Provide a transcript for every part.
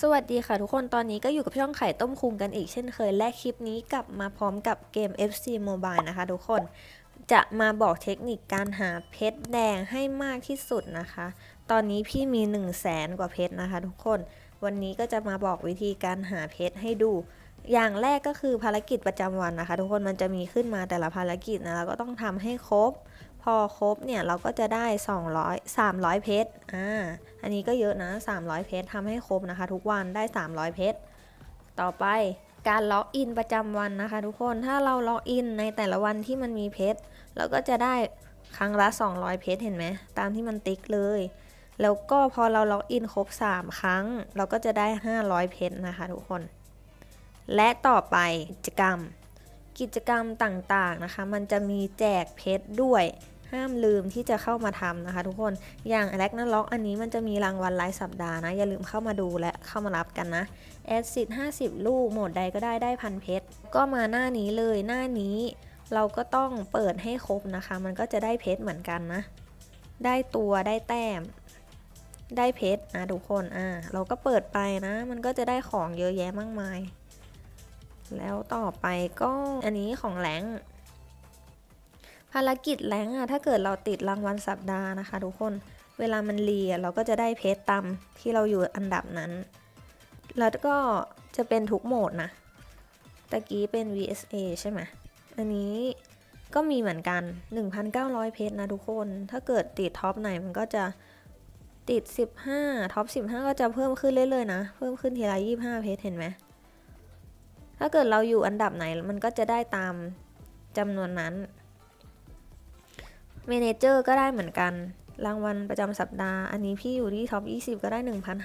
สวัสดีค่ะทุกคนตอนนี้ก็อยู่กับช่องไข่ต้มคุงกันอีกเช่นเคย และคลิปนี้กลับมาพร้อมกับเกม FC Mobile นะคะทุกคนจะมาบอกเทคนิคการหาเพชรแดงให้มากที่สุดนะคะ ตอนนี้พี่มี 1 0 0 0 0แสนกว่าเพชรนะคะทุกคน วันนี้ก็จะมาบอกวิธีการหาเพชรให้ดู อย่างแรกก็คือภารกิจประจำวันนะคะ ทุกคนมันจะมีขึ้นมาแต่ละภารกิจนะเราก็ต้องทำให้ครบ พอครบเนี่ยเราก็จะได้ 200 300 เพชรอ่าอันนี้ก็เยอะนะ 300 เพชรทำให้ครบนะคะ ทุกวันได้ 300 เพชรต่อไปการล็อกอินประจำวันนะคะ ทุกคนถ้าเราล็อกอินในแต่ละวันที่มันมีเพชรเราก็จะได้ครั้งละ 200 เพชรเห็นไหมตามที่มันติ๊กเลย แล้วก็พอเราล็อกอินครบ 3 ครั้ง เราก็จะได้ 500 เพชรนะคะ ทุกคน และต่อไปกิจกรรม กิจกรรมต่างๆนะคะ มันจะมีแจกเพชรด้วย ห้ามลืมที่จะเข้ามาทำนะคะ ทุกคนอย่างแลกนาล็อกอันนี้มันจะมีรางวัลรายสัปดาห์นะ อย่าลืมเข้ามาดูและเข้ามารับกันนะแอดซิด50 ลูกโหมดใดก็ได้ได้พันเพชรก็มาหน้านี้เลยหน้านี้เราก็ต้องเปิดให้ครบนะคะ มันก็จะได้เพชรเหมือนกันนะ ได้ตัวได้แต้ม ได้เพชรนะทุกคนอ่าเราก็เปิดไปนะ มันก็จะได้ของเยอะแยะมากมาย แล้วต่อไปก็อันนี้ของแหลง ภารกิจแรงอะถ้าเกิดเราติดรางวัลสัปดาห์นะคะ ทุกคน เวลามันเรียเราก็จะได้เพชรตามที่เราอยู่อันดับนั้น แล้วก็จะเป็นทุกโหมดนะ ตะกี้เป็น VSA ใช่ไหม อันนี้ก็มีเหมือนกัน 1,900 เพชรนะทุกคน ถ้าเกิดติดท็อปไหนมันก็จะติด 15 ท็อป 15 ก็จะเพิ่มขึ้นเรื่อยๆนะ เพิ่มขึ้นทีละ25 เพชรเห็นไหม ถ้าเกิดเราอยู่อันดับไหนมันก็จะได้ตามจำนวนนั้น เมนเจอร์ก็ได้เหมือนกัน รางวัลประจำสัปดาห์ อันนี้พี่อยู่ที่ท็อป 20 ก็ได้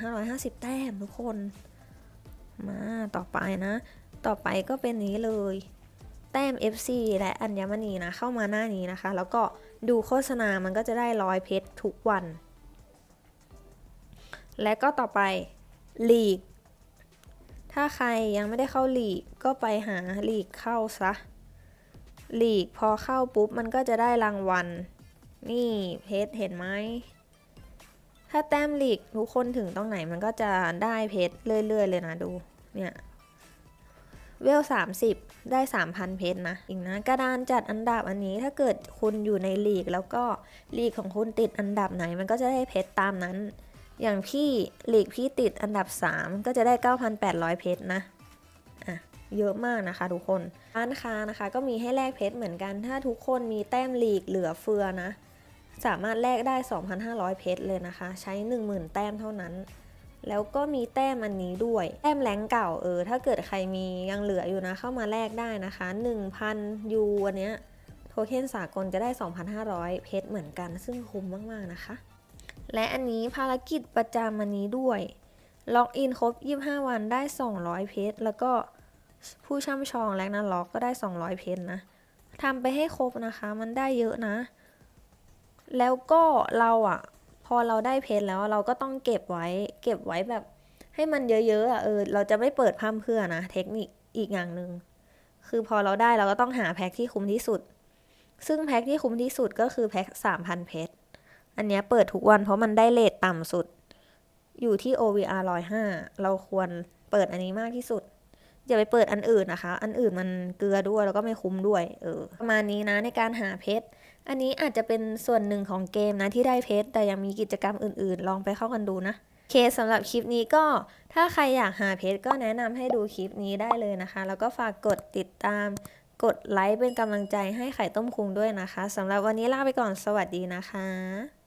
1,550 แต้มทุกคน มาต่อไปนะ ต่อไปก็เป็นนี้เลย แต้ม FC และอัญมณีนะ เข้ามาหน้านี้นะคะ แล้วก็ดูโฆษณามันก็จะได้ร้อยเพชรทุกวัน และก็ต่อไปลีก ถ้าใครยังไม่ได้เข้าลีกก็ไปหาลีกเข้าซะ ลีกพอเข้าปุ๊บมันก็จะได้รางวัล นี่เพชรเห็นไหม ถ้าแต้มลีกทุกคนถึงตรงไหนมันก็จะได้เพชรเรื่อย ๆ เลยนะดู เนี่ยเวล 30 ได้ 3,000 เพชรนะ อีกนะ กระดานจัดอันดับอันนี้ถ้าเกิดคุณอยู่ในลีก แล้วก็ลีกของคุณติดอันดับไหน มันก็จะได้เพชรตามนั้น อย่างพี่ลีกพี่ติดอันดับ 3 ก็จะได้ 9,800 เพชรนะอะ เยอะมากนะคะ ทุกคน ร้านค้านะคะ ก็มีให้แลกเพชรเหมือนกัน ถ้าทุกคนมีแต้มลีกเหลือเฟือนะ สามารถแลกได้ 2,500 เพชรเลยนะคะ ใช้ 10,000 แต้มเท่านั้น แล้วก็มีแต้มอันนี้ด้วย แต้มแรงเก่าเออ ถ้าเกิดใครมียังเหลืออยู่นะ เข้ามาแลกได้นะคะ 1,000ยูอันเนี้ยโทเค็นสากลจะได้ 2,500 เพชรเหมือนกัน ซึ่งคุ้มมาก ๆ นะคะ และอันนี้ภารกิจประจำอันนี้ด้วย ล็อกอินครบ 25 วันได้ 200 เพชร แล้วก็ ผู้ช่ำชองแลกนะล็อกก็ได้ 200 เพชรนะทำไปให้ครบนะคะ มันได้เยอะนะ แล้วก็เราอะพอเราได้เพชรแล้วเราก็ต้องเก็บไว้ เก็บไว้แบบ ให้มันเยอะๆอะเออเราจะไม่เปิดพร่ำเพื่อนะ เทคนิคอีกอย่างหนึ่งคือพอเราได้เราก็ต้องหาแพ็คที่คุ้มที่สุด ซึ่งแพ็คที่คุ้มที่สุดก็คือแพ็ค3,000 เพชรอันนี้เปิดทุกวันเพราะมันได้เลทต่ำสุด อยู่ที่ OVR 105 เราควรเปิดอันนี้มากที่สุด อย่าไปเปิดอันอื่นนะคะ อันอื่นมันเกลือด้วยแล้วก็ไม่คุ้มด้วย เออ ประมาณนี้นะในการหาเพชร อันนี้อาจจะเป็นส่วนหนึ่งของเกมนะที่ได้เพชร แต่ยังมีกิจกรรมอื่นๆ ลองไปเข้ากันดูนะเคสำหรับคลิปนี้ก็ถ้าใครอยากหาเพชรก็แนะนำให้ดูคลิปนี้ได้เลยนะคะ แล้วก็ฝากกดติดตาม กดไลค์เป็นกำลังใจให้ไข่ต้มคุงด้วยนะคะสำหรับวันนี้ลาไปก่อนสวัสดีนะคะ